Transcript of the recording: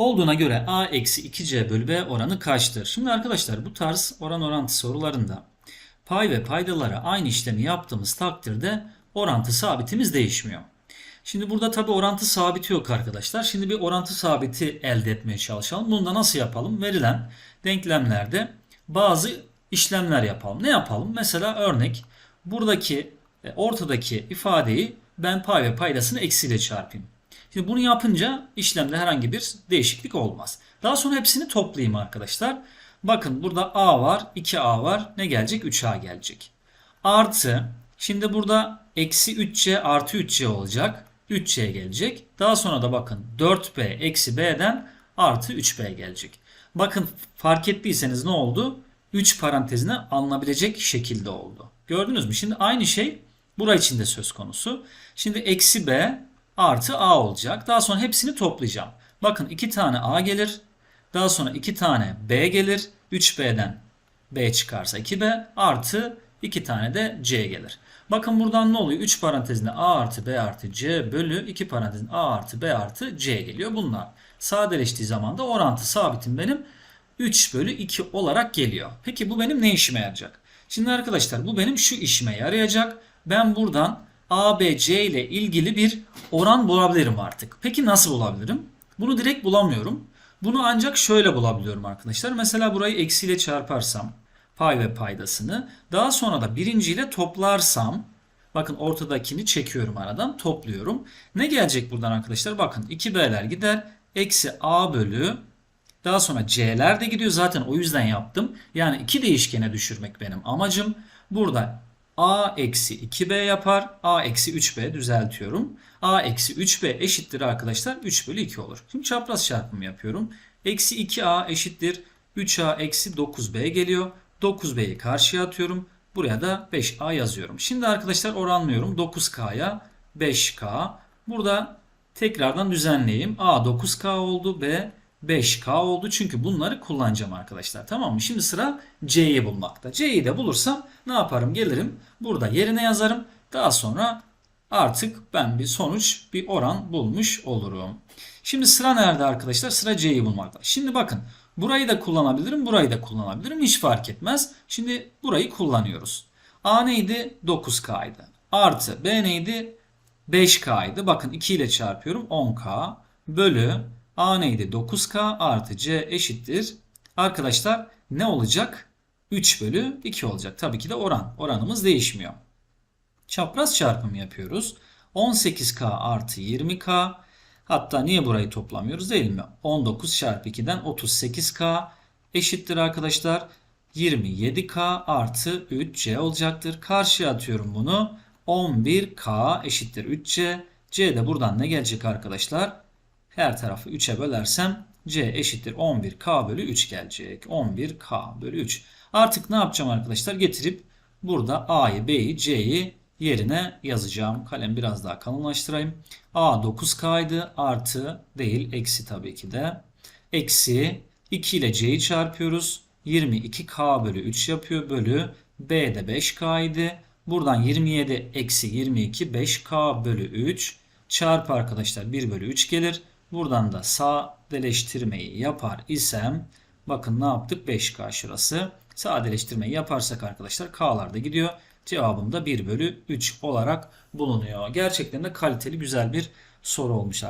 Olduğuna göre a eksi 2c bölü b oranı kaçtır? Şimdi arkadaşlar bu tarz oran orantı sorularında pay ve paydalara aynı işlemi yaptığımız takdirde orantı sabitimiz değişmiyor. Şimdi burada tabi orantı sabiti yok arkadaşlar. Şimdi bir orantı sabiti elde etmeye çalışalım. Bunu da nasıl yapalım? Verilen denklemlerde bazı işlemler yapalım. Ne yapalım? Mesela örnek buradaki e, ortadaki ifadeyi ben pay ve paydasını eksiyle çarpayım. Şimdi bunu yapınca işlemde herhangi bir değişiklik olmaz. Daha sonra hepsini toplayayım arkadaşlar. Bakın burada a var, 2a var. Ne gelecek? 3a gelecek. Artı, şimdi burada eksi 3c artı 3c olacak. 3c gelecek. Daha sonra da bakın 4b eksi b'den artı 3b gelecek. Bakın fark ettiyseniz ne oldu? 3 parantezine alınabilecek şekilde oldu. Gördünüz mü? Şimdi aynı şey bura için de söz konusu. Şimdi eksi b artı a olacak. Daha sonra hepsini toplayacağım. Bakın 2 tane a gelir. Daha sonra 2 tane b gelir. 3b'den b çıkarsa 2b artı 2 tane de c gelir. Bakın buradan ne oluyor? 3 parantezinde a artı b artı c bölü 2 parantezinde a artı b artı c geliyor. Bunlar sadeleştiği zaman da orantı sabitim benim 3 bölü 2 olarak geliyor. Peki bu benim ne işime yarayacak? Şimdi arkadaşlar bu benim şu işime yarayacak. Ben buradan A, B, C ile ilgili bir oran bulabilirim artık. Peki nasıl bulabilirim? Bunu direkt bulamıyorum. Bunu ancak şöyle bulabiliyorum arkadaşlar. Mesela burayı eksiyle çarparsam pay ve paydasını daha sonra da birinciyle toplarsam bakın ortadakini çekiyorum aradan topluyorum. Ne gelecek buradan arkadaşlar? Bakın 2B'ler gider. Eksi A bölü daha sonra C'ler de gidiyor. Zaten o yüzden yaptım. Yani iki değişkene düşürmek benim amacım. Burada A eksi 2B yapar. A eksi 3B düzeltiyorum. A eksi 3B eşittir arkadaşlar 3 bölü 2 olur. Şimdi çapraz çarpımı yapıyorum. Eksi 2A eşittir 3A eksi 9B geliyor. 9B'yi karşıya atıyorum. Buraya da 5A yazıyorum. Şimdi arkadaşlar oranlıyorum 9K'ya 5K. Burada tekrardan düzenleyeyim. A 9K oldu. B 5K oldu. Çünkü bunları kullanacağım arkadaşlar. Tamam mı? Şimdi sıra C'yi bulmakta. C'yi de bulursam ne yaparım? Gelirim. Burada yerine yazarım. Daha sonra artık ben bir sonuç, bir oran bulmuş olurum. Şimdi sıra nerede arkadaşlar? Sıra C'yi bulmakta. Şimdi bakın. Burayı da kullanabilirim. Burayı da kullanabilirim. Hiç fark etmez. Şimdi burayı kullanıyoruz. A neydi? 9K'ydı. Artı B neydi? 5K'ydı. Bakın 2 ile çarpıyorum. 10K bölü A neydi? 9K artı C eşittir. Arkadaşlar ne olacak? 3 bölü 2 olacak. Tabii ki de oran. Oranımız değişmiyor. Çapraz çarpımı yapıyoruz. 18K artı 20K. Hatta niye burayı toplamıyoruz değil mi? 19 çarpı 2'den 38K eşittir arkadaşlar. 27K artı 3C olacaktır. Karşıya atıyorum bunu. 11K eşittir 3C. C de buradan ne gelecek arkadaşlar? Her tarafı 3'e bölersem C eşittir 11K bölü 3 gelecek. 11K bölü 3. Artık ne yapacağım arkadaşlar? Getirip burada A'yı, B'yi, C'yi yerine yazacağım. Kalem biraz daha kalınlaştırayım. A 9K'ydı. Artı değil. Eksi tabii ki de. Eksi 2 ile C'yi çarpıyoruz. 22K bölü 3 yapıyor. Bölü B de 5K idi. Buradan 27 eksi 22 5K bölü 3 çarpı arkadaşlar 1 bölü 3 gelir. Buradan da sadeleştirmeyi yapar isem bakın ne yaptık 5K şurası. Sadeleştirmeyi yaparsak arkadaşlar K'lar da gidiyor. Cevabım da 1 bölü 3 olarak bulunuyor. Gerçekten de kaliteli güzel bir soru olmuş